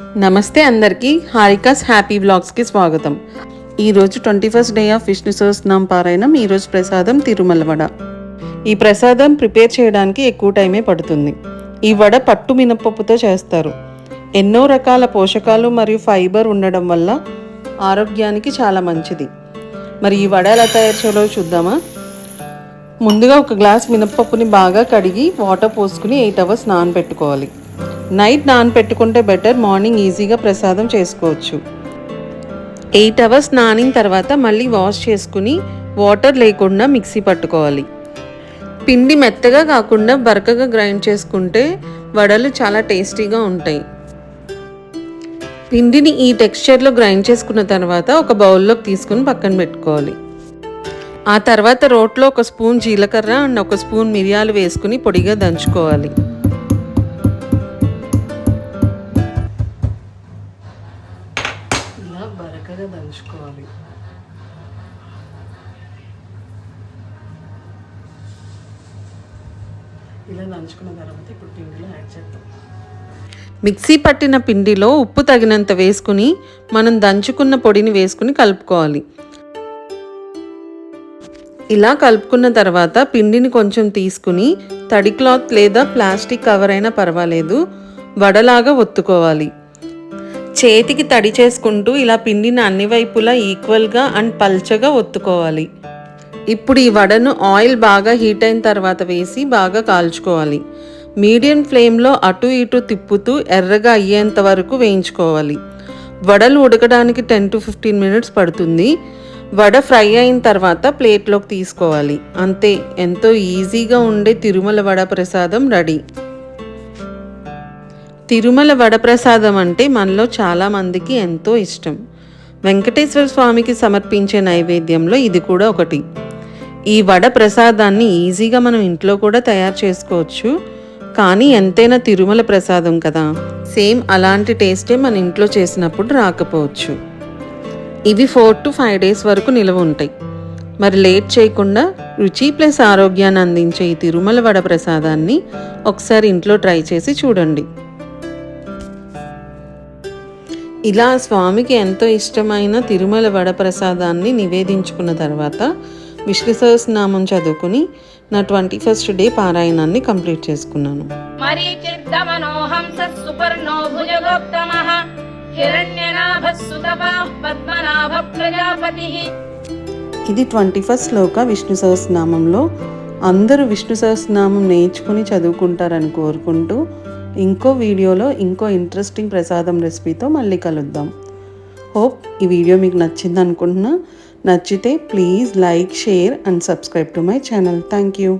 నమస్తే అందరికీ హారికాస్ హ్యాపీ బ్లాగ్స్కి స్వాగతం. ఈరోజు twenty first day of Vishnu సహస్నాం పారాయణం ఈరోజు ప్రసాదం తిరుమల వడ. ఈ ప్రసాదం ప్రిపేర్ చేయడానికి ఎక్కువ టైమే పడుతుంది. ఈ వడ పట్టు మినపప్పుతో చేస్తారు. ఎన్నో రకాల పోషకాలు మరియు ఫైబర్ ఉండడం వల్ల ఆరోగ్యానికి చాలా మంచిది. మరి ఈ వడ ఎలా తయారు చేయాలో చూద్దామా? ముందుగా ఒక గ్లాస్ మినపప్పుని బాగా కడిగి వాటర్ పోసుకుని ఎయిట్ అవర్స్ నానబెట్టుకోవాలి. నైట్ నానపెట్టుకుంటే బెటర్ మార్నింగ్ ఈజీగా ప్రసాదం చేసుకోవచ్చు. ఎయిట్ అవర్స్ నానిన తర్వాత మళ్ళీ వాష్ చేసుకుని వాటర్ లేకుండా మిక్సీ పట్టుకోవాలి. పిండి మెత్తగా కాకుండా బరకగా గ్రైండ్ చేసుకుంటే వడలు చాలా టేస్టీగా ఉంటాయి. పిండిని ఈ టెక్స్చర్లో గ్రైండ్ చేసుకున్న తర్వాత ఒక బౌల్లోకి తీసుకుని పక్కన పెట్టుకోవాలి. ఆ తర్వాత రోట్లో ఒక స్పూన్ జీలకర్ర అండ్ ఒక స్పూన్ మిరియాలు వేసుకుని పొడిగా దంచుకోవాలి. బరకగా దంచుకోవాలి ఇలా నంచుకున్న తర్వాత ఇప్పుడు పిండిలో యాడ్ చేద్దాం. మిక్సీ పట్టిన పిండిలో ఉప్పు తగినంత వేసుకుని మనం దంచుకున్న పొడిని వేసుకుని కలుపుకోవాలి. ఇలా కలుపుకున్న తర్వాత పిండిని కొంచెం తీసుకుని తడి క్లాత్ లేదా ప్లాస్టిక్ కవర్ అయినా పర్వాలేదు వడలాగా ఒత్తుకోవాలి. చేతికి తడి చేసుకుంటూ ఇలా పిండిని అన్ని వైపులా ఈక్వల్గా అండ్ పల్చగా ఒత్తుకోవాలి. ఇప్పుడు ఈ వడను ఆయిల్ బాగా హీట్ అయిన తర్వాత వేసి బాగా కాల్చుకోవాలి. మీడియం ఫ్లేమ్లో అటు ఇటు తిప్పుతూ ఎర్రగా అయ్యేంత వరకు వేయించుకోవాలి. వడలు ఉడకడానికి టెన్ టు ఫిఫ్టీన్ మినిట్స్ పడుతుంది. వడ ఫ్రై అయిన తర్వాత ప్లేట్లోకి తీసుకోవాలి. అంతే ఎంతో ఈజీగా ఉండే తిరుమల వడ ప్రసాదం రెడీ. తిరుమల వడప్రసాదం అంటే మనలో చాలామందికి ఎంతో ఇష్టం. వెంకటేశ్వర స్వామికి సమర్పించే నైవేద్యంలో ఇది కూడా ఒకటి. ఈ వడ ప్రసాదాన్ని ఈజీగా మనం ఇంట్లో కూడా తయారు చేసుకోవచ్చు. కానీ ఎంతైనా తిరుమల ప్రసాదం కదా. సేమ్ అలాంటి టేస్టే మన ఇంట్లో చేసినప్పుడు రాకపోవచ్చు. ఇవి ఫోర్ టు ఫైవ్ డేస్ వరకు నిలవ ఉంటాయి. మరి లేట్ చేయకుండా రుచి ప్లస్ ఆరోగ్యాన్ని అందించే ఈ తిరుమల వడ ప్రసాదాన్ని ఒకసారి ఇంట్లో ట్రై చేసి చూడండి. ఇలా స్వామికి ఎంతో ఇష్టమైన తిరుమల వడ ప్రసాదాన్ని నివేదించుకున్న తర్వాత విష్ణు సహస్రనామం చదువుకుని నా ట్వంటీ ఫస్ట్ డే పారాయణాన్ని కంప్లీట్ చేసుకున్నాను. ఇది ట్వంటీ ఫస్ట్ శ్లోక విష్ణు సహస్రనామంలో. అందరూ విష్ణు సహస్రనామం నేర్చుకుని చదువుకుంటారని కోరుకుంటూ ఇంకో వీడియోలో ఇంకో ఇంట్రెస్టింగ్ ప్రసాదం రెసిపీతో మళ్ళీ కలుద్దాం. హోప్ ఈ వీడియో మీకు నచ్చింది అనుకుంటున్నా నచ్చితే please like share and subscribe to my channel thank you